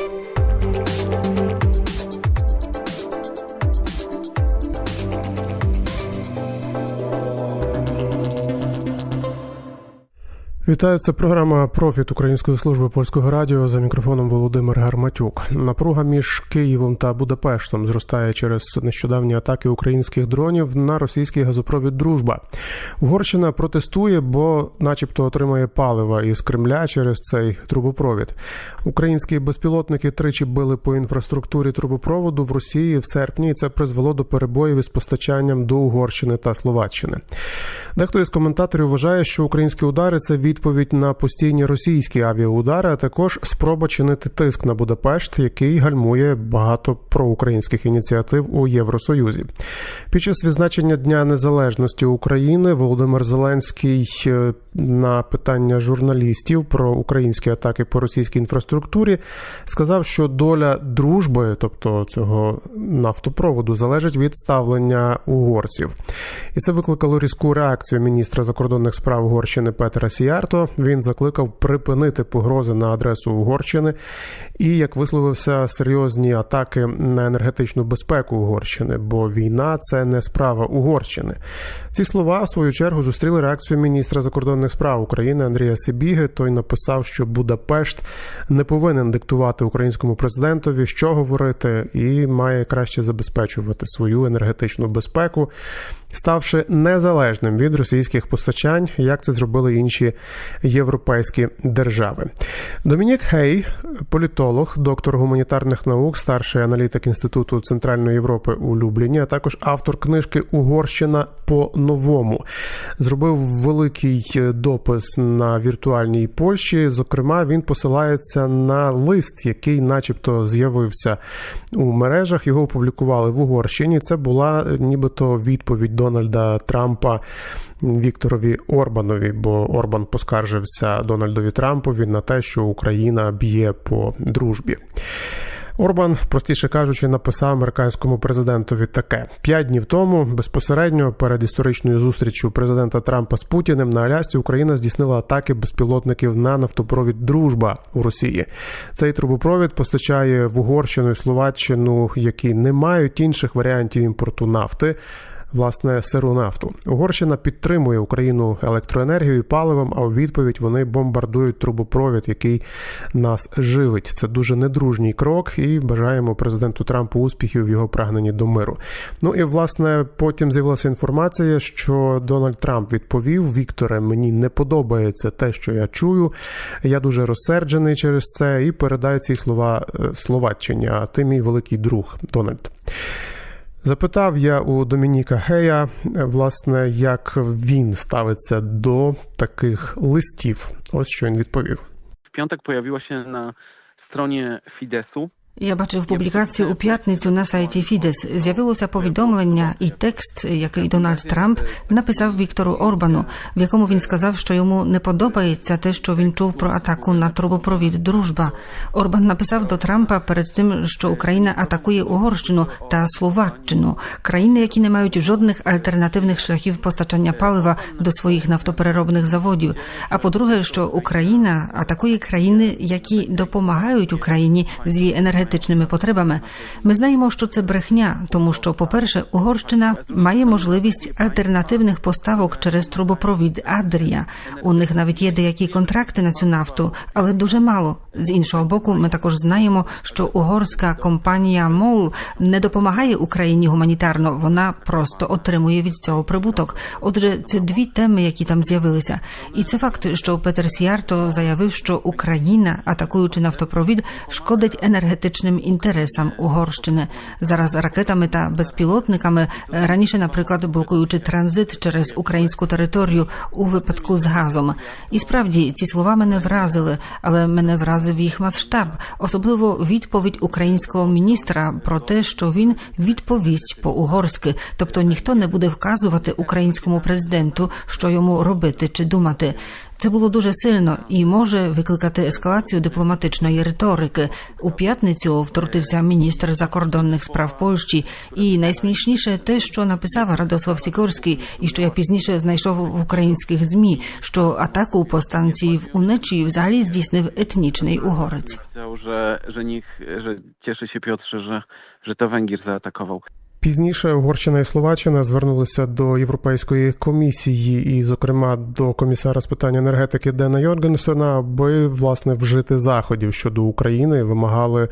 thank you Вітаю, це програма Профіт Української служби польського радіо за мікрофоном Володимир Гарматюк. Напруга між Києвом та Будапештом зростає через нещодавні атаки українських дронів на російський газопровід Дружба. Угорщина протестує, бо, начебто, отримає палива із Кремля через цей трубопровід. Українські безпілотники тричі били по інфраструктурі трубопроводу в Росії в серпні. і Це призвело до перебоїв із постачанням до Угорщини та Словаччини. Дехто із коментаторів вважає, що українські удари це відповідь на постійні російські авіаудари, а також спроба чинити тиск на Будапешт, який гальмує багато проукраїнських ініціатив у Євросоюзі. Під час відзначення Дня Незалежності України Володимир Зеленський е, на питання журналістів про українські атаки по російській інфраструктурі сказав, що доля дружби, тобто цього нафтопроводу, залежить від ставлення угорців, і це викликало різку реакцію міністра закордонних справ Угорщини Петера Сіярто. Він закликав припинити погрози на адресу Угорщини і, як висловився, серйозні атаки на енергетичну безпеку Угорщини, бо війна це не справа Угорщини. Ці слова в свою чергу зустріли реакцію міністра закордонних справ України Андрія Сибіги. Той написав, що Будапешт не повинен диктувати українському президентові, що говорити, і має краще забезпечувати свою енергетичну безпеку, ставши незалежним від російських постачань, як це зробили інші європейські держави. Домінік Гей, політолог, доктор гуманітарних наук, старший аналітик інституту Центральної Європи у Любліні, а також автор книжки Угорщина по-новому, зробив великий допис на віртуальній Польщі. Зокрема, він посилається на лист, який, начебто, з'явився у мережах. Його опублікували в Угорщині. Це була нібито відповідь Дональда Трампа Вікторові Орбанові, бо Орбан поскаржився Дональдові Трампові на те, що Україна б'є по дружбі. Орбан, простіше кажучи, написав американському президентові таке: п'ять днів тому безпосередньо перед історичною зустрічю президента Трампа з Путіним на Алясці Україна здійснила атаки безпілотників на нафтопровід Дружба у Росії. Цей трубопровід постачає в Угорщину і Словаччину, які не мають інших варіантів імпорту нафти власне сиру нафту. Угорщина підтримує Україну електроенергією паливом. А у відповідь вони бомбардують трубопровід, який нас живить. Це дуже недружній крок, і бажаємо президенту Трампу успіхів в його прагненні до миру. Ну і власне потім з'явилася інформація, що Дональд Трамп відповів: Вікторе, мені не подобається те, що я чую. Я дуже розсерджений через це і передаю ці слова Словаччині. А ти мій великий друг Дональд. Запитав я у Домініка Гея, власне, як він ставиться до таких листів. Ось що він відповів. В piątek pojawiła на стороні Fidesu Я бачив публікацію у п'ятницю на сайті Фідес. З'явилося повідомлення і текст, який Дональд Трамп написав Віктору Орбану, в якому він сказав, що йому не подобається те, що він чув про атаку на трубопровід Дружба. Орбан написав до Трампа перед тим, що Україна атакує Угорщину та Словаччину, країни, які не мають жодних альтернативних шляхів постачання палива до своїх нафтопереробних заводів. А по-друге, що Україна атакує країни, які допомагають Україні з її енергетичною енергетичними потребами. Ми знаємо, що це брехня, тому що, по-перше, Угорщина має можливість альтернативних поставок через трубопровід Адрія. У них навіть є деякі контракти на цю нафту, але дуже мало. З іншого боку, ми також знаємо, що угорська компанія МОЛ не допомагає Україні гуманітарно, вона просто отримує від цього прибуток. Отже, це дві теми, які там з'явилися. І це факт, що Петер Сіарто заявив, що Україна, атакуючи нафтопровід, шкодить енергетичним інтересам Угорщини. Зараз ракетами та безпілотниками раніше, наприклад, блокуючи транзит через українську територію у випадку з газом. І справді ці слова мене вразили, але мене вразив їх масштаб, особливо відповідь українського міністра про те, що він відповість по-угорськи, тобто ніхто не буде вказувати українському президенту, що йому робити чи думати. Це було дуже сильно і може викликати ескалацію дипломатичної риторики. У п'ятницю втрутився міністр закордонних справ Польщі. І найсмішніше те, що написав Радослав Сікорський, і що я пізніше знайшов в українських змі, що атаку по станції в Унечі взагалі здійснив етнічний угорець. Że, niech, że cieszy się Piotrze, że, że to Węgier zaatakował. Пізніше Угорщина і Словаччина звернулися до Європейської комісії, і, зокрема, до комісара з питань енергетики Дена Йоргенсона, аби власне вжити заходів щодо України, вимагали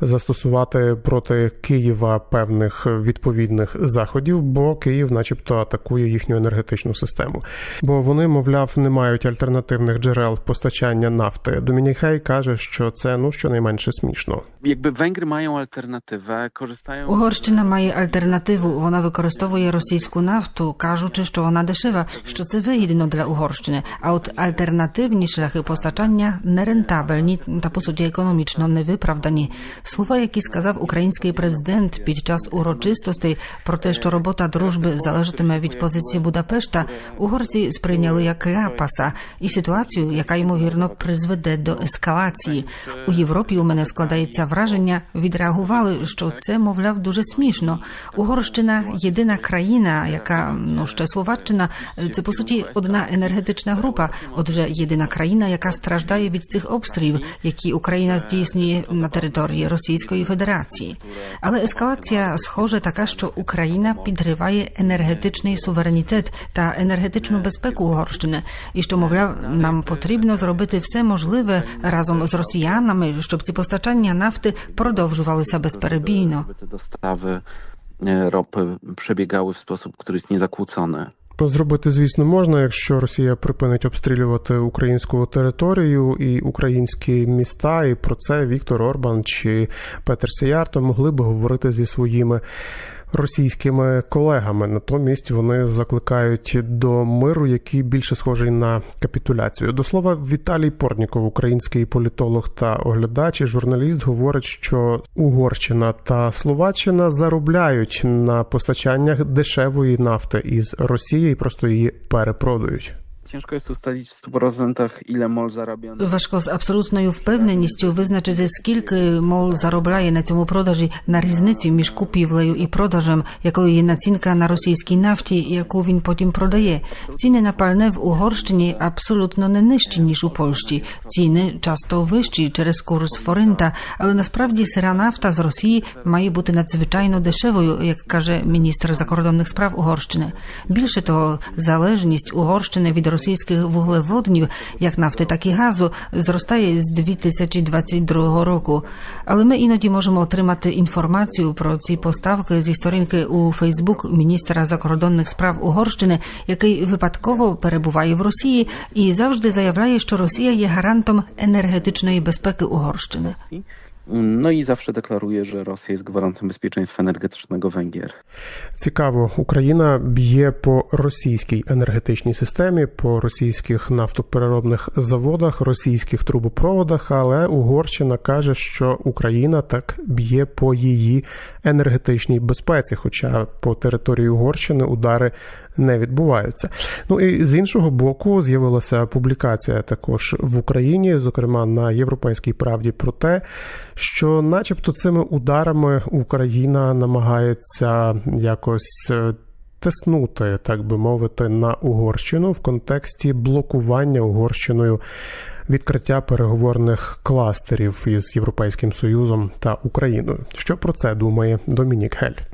застосувати проти Києва певних відповідних заходів, бо Київ, начебто, атакує їхню енергетичну систему. Бо вони, мовляв, не мають альтернативних джерел постачання нафти. Домінік Хей каже, що це ну щонайменше смішно. Jakby Węgry mają alternatywę, korzystają... Угорщина має альтернативу. Вона використовує російську нафту, кажучи, що вона дешева, що це вигідно для Угорщини. А от альтернативні шляхи постачання нерентабельні та по суті економічно невиправдані. Слова, які сказав український президент під час урочистостей про те, що робота дружби залежатиме від позиції Будапешта, угорці сприйняли як ляпаса і ситуацію, яка ймовірно призведе до ескалації. У Європі у мене складається враження, відреагували, що це, мовляв, дуже смішно. Угорщина єдина країна, яка ну ще Словаччина, це по суті одна енергетична група. Отже, єдина країна, яка страждає від цих обстрілів, які Україна здійснює на території Російської Федерації. Але ескалація схоже така, що Україна підриває енергетичний суверенітет та енергетичну безпеку Угорщини, і що мовляв, нам потрібно зробити все можливе разом з росіянами, щоб ці постачання нафти продовжувалися безперебійно. E, ropy przebiegały w sposób, który jest. Зробити, звісно, можна, якщо Росія припинить обстрілювати українську територію і українські міста. І про це Віктор Орбан чи Петер Сіярто могли би говорити зі своїми російськими колегами. Натомість вони закликають до миру, який більше схожий на капітуляцію. До слова, Віталій Портніков, український політолог та оглядач, і журналіст, говорить, що Угорщина та Словаччина заробляють на постачаннях дешевої нафти із Росії і просто її перепродають. Ciężko jest ustalić w 100% ile MOL zarabia. Важко з абсолютною впевненістю визначити, скільки мол заробляє на цьому продажі на різниці між купівлею і продажем, якою є націнка на російській нафті, яку він потім продає. Ціни на пальне в Угорщині абсолютно не нижчі ніж у Польщі. Ціни часто вищі через курс форинта, але насправді сира нафта з Росії має бути надзвичайно дешевою, як каже міністр закордонних справ Угорщини. Більше того, залежність Угорщини від російських вуглеводнів, як нафти, так і газу, зростає з 2022 року. Але ми іноді можемо отримати інформацію про ці поставки зі сторінки у Фейсбук міністра закордонних справ Угорщини, який випадково перебуває в Росії і завжди заявляє, що Росія є гарантом енергетичної безпеки Угорщини. No i zawsze deklaruje, że Rosja jest gwarantem bezpieczeństwa energetycznego Węgier. Цікаво, Україна б'є по російській енергетичній системі, по російських нафтопереробних заводах, російських трубопроводах, але Угорщина каже, що Україна так б'є по її енергетичній безпеці, хоча по території Угорщини удари не відбуваються. Ну і з іншого боку, з'явилася публікація також в Україні, зокрема на Європейській правді, про те, що, начебто, цими ударами Україна намагається якось. е, Тиснути, так би мовити, на Угорщину в контексті блокування Угорщиною відкриття переговорних кластерів із Європейським Союзом та Україною. Що про це думає Домінік Гель?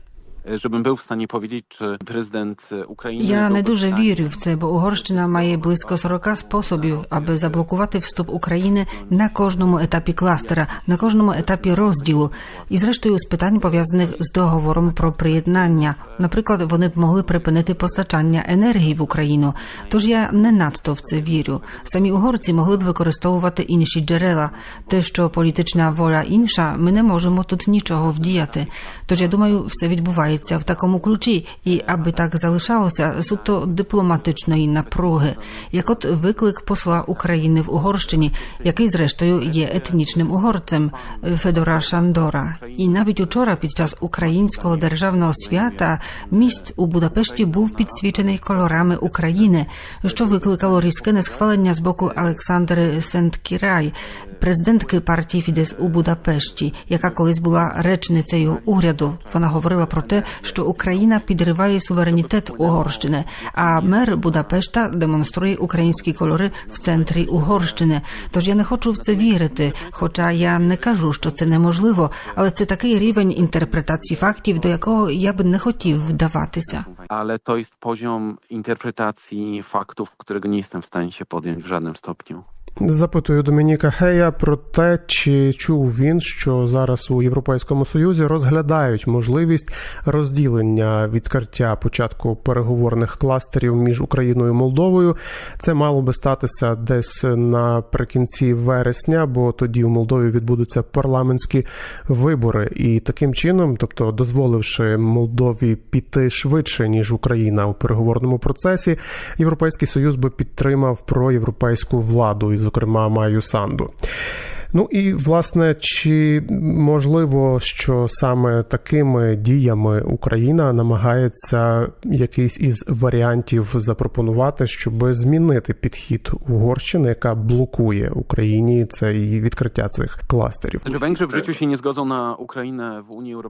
Był w stanie powiedzieć, czy prezydent e, Ukrainy. Я не дуже вірю в це, бо Угорщина має близько 40 способів, аби заблокувати вступ України на кожному етапі кластера, на кожному етапі розділу, і зрештою з питань пов'язаних з договором про приєднання. Наприклад, вони б могли припинити постачання енергії в Україну. Тож я не надто в це вірю. Самі угорці могли б використовувати інші джерела. Те, що політична воля інша, ми не можемо тут нічого вдіяти. Тож я думаю, все відбувається відбувається в такому ключі, і аби так залишалося суто дипломатичної напруги, як от виклик посла України в Угорщині, який зрештою є етнічним угорцем Федора Шандора. І навіть учора, під час українського державного свята, міст у Будапешті був підсвічений кольорами України, що викликало різке несхвалення з боку Олександри Сенткірай, президентки партії Фідес у Будапешті, яка колись була речницею уряду. Вона говорила про те, що Україна підриває суверенітет Угорщини, а мер Будапешта демонструє українські кольори в центрі Угорщини. Тож я не хочу в це вірити. Хоча я не кажу, що це неможливо, але це такий рівень інтерпретації фактів, до якого я б не хотів вдаватися. Ale to jest poziom interpretacji faktów, którego nie jestem stanie się podjąć w żadnym stopniu. Запитую Домініка Хея про те, чи чув він, що зараз у Європейському Союзі розглядають можливість розділення відкриття початку переговорних кластерів між Україною і Молдовою. Це мало би статися десь наприкінці вересня, бо тоді в Молдові відбудуться парламентські вибори, і таким чином, тобто дозволивши Молдові піти швидше ніж Україна у переговорному процесі, Європейський Союз би підтримав проєвропейську владу, і, зокрема, Маю Санду. Ну і власне, чи можливо, що саме такими діями Україна намагається якийсь із варіантів запропонувати, щоб змінити підхід Угорщини, яка блокує Україні це і відкриття цих кластерів?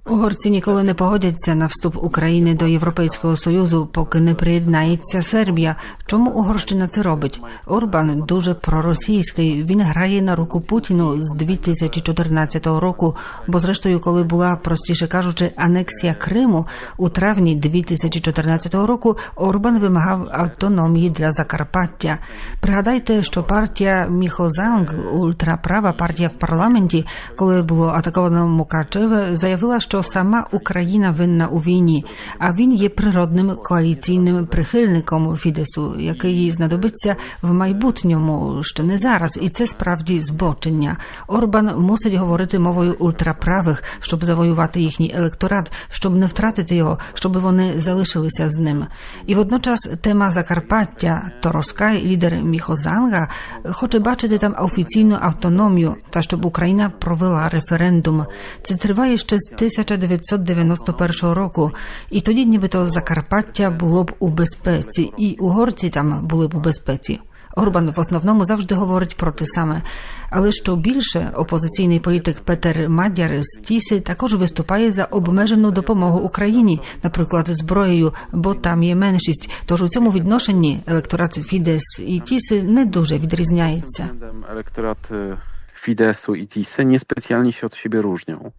Угорці ніколи не погодяться на вступ України до Європейського союзу, поки не приєднається Сербія. Чому Угорщина це робить? Орбан дуже проросійський. Він грає на руку Путіну з 2014 року. Бо, зрештою, коли була простіше кажучи, анексія Криму у травні 2014 року, Орбан вимагав автономії для Закарпаття. Пригадайте, що партія Міхозанг, ультраправа партія в парламенті, коли було атаковано Мукачеве, заявила, що сама Україна винна у війні, а він є природним коаліційним прихильником Фідесу, який їй знадобиться в майбутньому, ще не зараз, і це справді збочення. Орбан мусить говорити мовою ультраправих, щоб завоювати їхній електорат, щоб не втратити його, щоб вони залишилися з ним. І водночас тема Закарпаття Тороскай, лідер Міхозанга, хоче бачити там офіційну автономію та щоб Україна провела референдум. Це триває ще з 1991 року, і тоді, нібито Закарпаття було б у безпеці, і угорці там були б у безпеці. Орбан в основному завжди говорить про те саме. Але що більше, опозиційний політик Петер Мадяр з Тіси також виступає за обмежену допомогу Україні, наприклад, зброєю, бо там є меншість. Тож у цьому відношенні електорат Фідес і Тіси не дуже відрізняється. Względem elektorat y, Fidesu i Tisy niespecjalnie się od.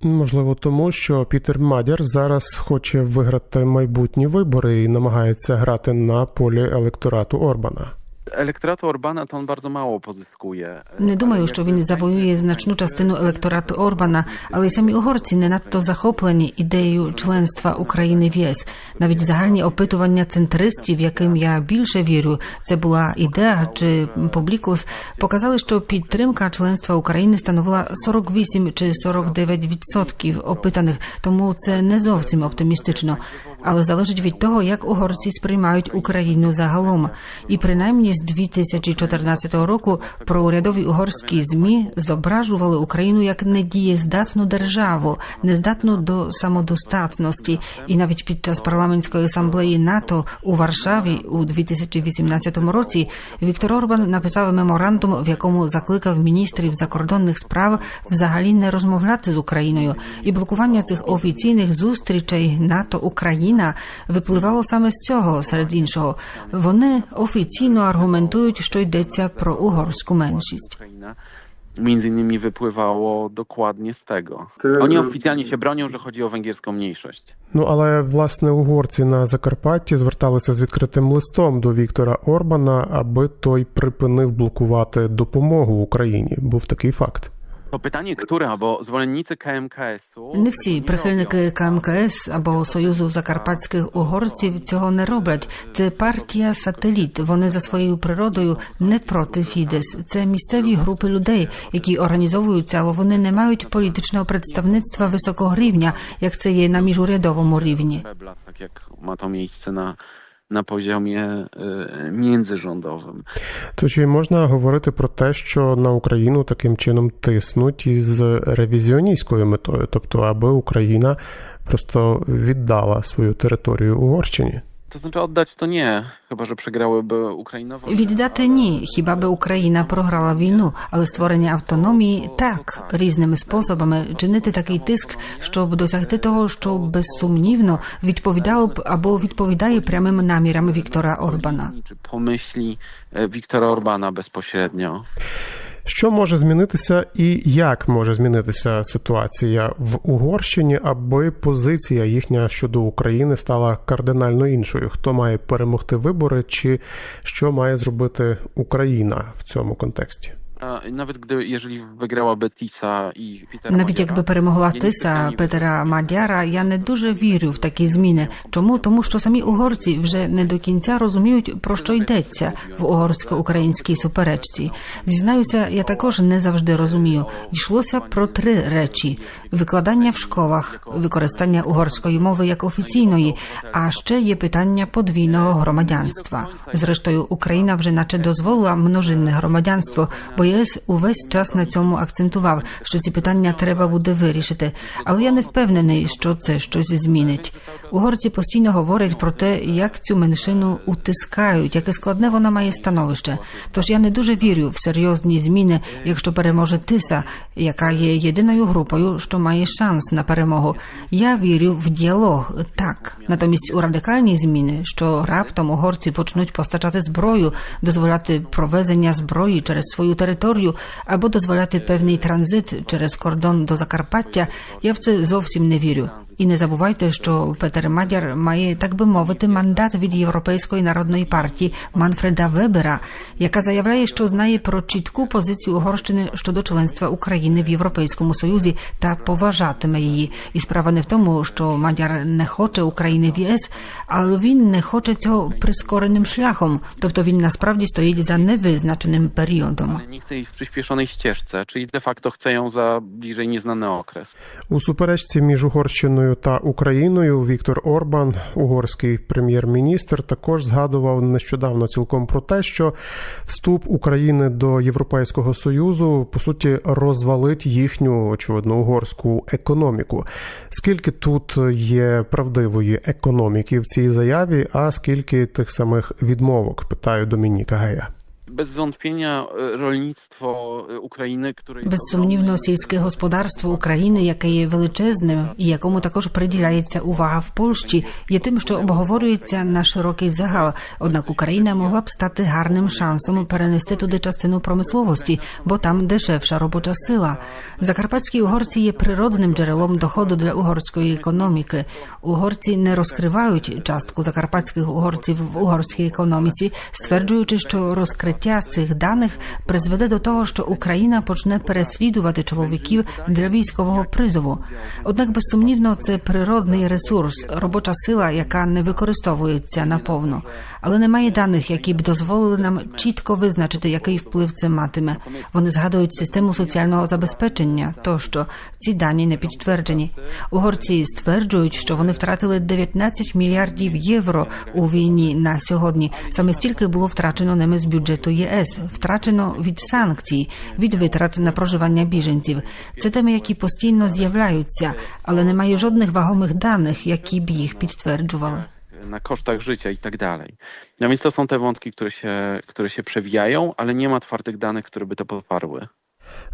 Можливо, тому що Пітер Мадяр зараз хоче виграти майбутні вибори і намагається грати на полі електорату Орбана. Elektoratu Orbana to on bardzo mało pozyskuje. Не думаю, що він завоює значну частину електорату Орбана, але й самі угорці не надто захоплені ідеєю членства України в ЄС. Навіть загальні опитування центристів, яким я більше вірю, це була ідея чи публікус, показали, що підтримка членства України становила 48 чи 49 відсотків опитаних, тому це не зовсім оптимістично. Але залежить від того, як угорці сприймають Україну загалом. І принаймні з 2014 року проурядові угорські змі зображували Україну як недієздатну державу, нездатну до самодостатності. І навіть під час парламентської асамблеї НАТО у Варшаві у 2018 році Віктор Орбан написав меморандум, в якому закликав міністрів закордонних справ взагалі не розмовляти з Україною. І блокування цих офіційних зустрічей НАТО Україна випливало саме з цього, серед іншого. Вони офіційно аргументують, що йдеться про угорську меншість. Ukraina między innymi wypływało dokładnie z tego. Oni oficjalnie się bronią, że chodzi o węgierską mniejszość. Ну але власне угорці на Закарпатті зверталися з відкритим листом до Віктора Орбана, аби той припинив блокувати допомогу Україні. Був такий факт. To pytanie, które, bo zwolennicy KMKS-u... Не всі прихильники КМКС або Союзу закарпатських угорців цього не роблять. Це партія сателіт. Вони за своєю природою не проти Фідес. Це місцеві групи людей, які організовуються, але вони не мають політичного представництва високого рівня, як це є на міжурядовому рівні. Jak ma to miejsce na poziomie międzyrządowym. То чи можна говорити про те, що на Україну таким чином тиснуть із ревізіоністською метою, тобто аби Україна просто віддала свою територію Угорщині? To znaczy oddać to nie, chyba że przegrałyby Ukrainowo. Віддати ні, хіба би Україна програла війну, але створення автономії так різними способами чинити такий тиск, щоб досягти того, що безсумнівно відповідало б або відповідає прямим намірам Віктора Орбана. Czy pomyśli e, Wiktora Orbana bezpośrednio. Що може змінитися і як може змінитися ситуація в Угорщині, аби позиція їхня щодо України стала кардинально іншою? Хто має перемогти вибори, чи що має зробити Україна в цьому контексті? Nawet gdy, jeżeli wygrałaby Tisa i Peter Навіть якби перемогла Тиса Петера Мадяра, я не дуже вірю в такі зміни. Чому? Тому що самі угорці вже не до кінця розуміють про що йдеться в угорсько-українській суперечці. Зізнаюся, я також не завжди розумію. Йшлося про три речі: викладання в школах, використання угорської мови як офіційної, а ще є питання подвійного громадянства. Зрештою, Україна вже наче дозволила множинне громадянство, бо ЄС увесь час на цьому акцентував, що ці питання треба буде вирішити. Але я не впевнений, що це щось змінить. Угорці постійно говорять про те, як цю меншину утискають, яке складне вона має становище. Тож я не дуже вірю в серйозні зміни, якщо переможе Тиса, яка є єдиною групою, що має шанс на перемогу. Я вірю в діалог, так. Натомість у радикальні зміни, що раптом угорці почнуть постачати зброю, дозволяти провезення зброї через свою територію або дозволяти певний транзит через кордон до Закарпаття, я в це зовсім не вірю. І не забувайте, що Петер Мадяр має, так би мовити, мандат від Європейської народної партії Манфреда Вебера, яка заявляє, що знає про чітку позицію Угорщини щодо членства України в Європейському Союзі та поважатиме її. І справа не в тому, що Мадяр не хоче України в ЄС, але він не хоче цього прискореним шляхом, тобто він насправді стоїть за невизначеним періодом. Nie chce jej w przyspieszonej ścieżce, czyli de facto chce ją za bliżej nieznany okres. У суперечці між Угорщиною та Україною Віктор Орбан, угорський прем'єр-міністр, також згадував нещодавно цілком про те, що вступ України до Європейського союзу по суті розвалить їхню очевидно угорську економіку. Скільки тут є правдивої економіки в цій заяві, а скільки тих самих відмовок? Питаю Домініка Гея. Безсумнівно, сільське господарство України, яке є величезним і якому також приділяється увага в Польщі, є тим, що обговорюється на широкий загал. Однак Україна могла б стати гарним шансом перенести туди частину промисловості, бо там дешевша робоча сила. Закарпатські угорці є природним джерелом доходу для угорської економіки. Угорці не розкривають частку закарпатських угорців в угорській економіці, стверджуючи, що розкриття цих даних призведе до того, що Україна почне переслідувати чоловіків для військового призову. Однак, безсумнівно, це природний ресурс, робоча сила, яка не використовується наповну, але немає даних, які б дозволили нам чітко визначити, який вплив це матиме. Вони згадують систему соціального забезпечення, тощо ці дані не підтверджені. Угорці стверджують, що вони втратили 19 мільярдів євро у війні на сьогодні. Саме стільки було втрачено ними з бюджету ЄС, втрачено від санкцій, від витрат на проживання біженців. Це теми, які постійно з'являються, але немає жодних вагомих даних, які б їх підтверджували. na kosztach życia i tak dalej. No więc to są te wątki, które się, które się przewijają, ale nie ma twardych danych, które by to poparły.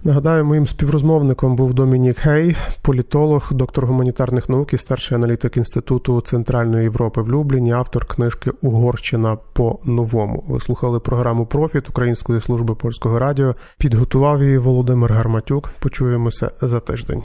Нагадаю, моїм співрозмовником був Домінік Гей, політолог, доктор гуманітарних наук і старший аналітик Інституту Центральної Європи в Любліні, автор книжки Угорщина по-новому. Ви слухали програму Профіт Української служби польського радіо. Підготував її Володимир Гарматюк. Почуємося за тиждень.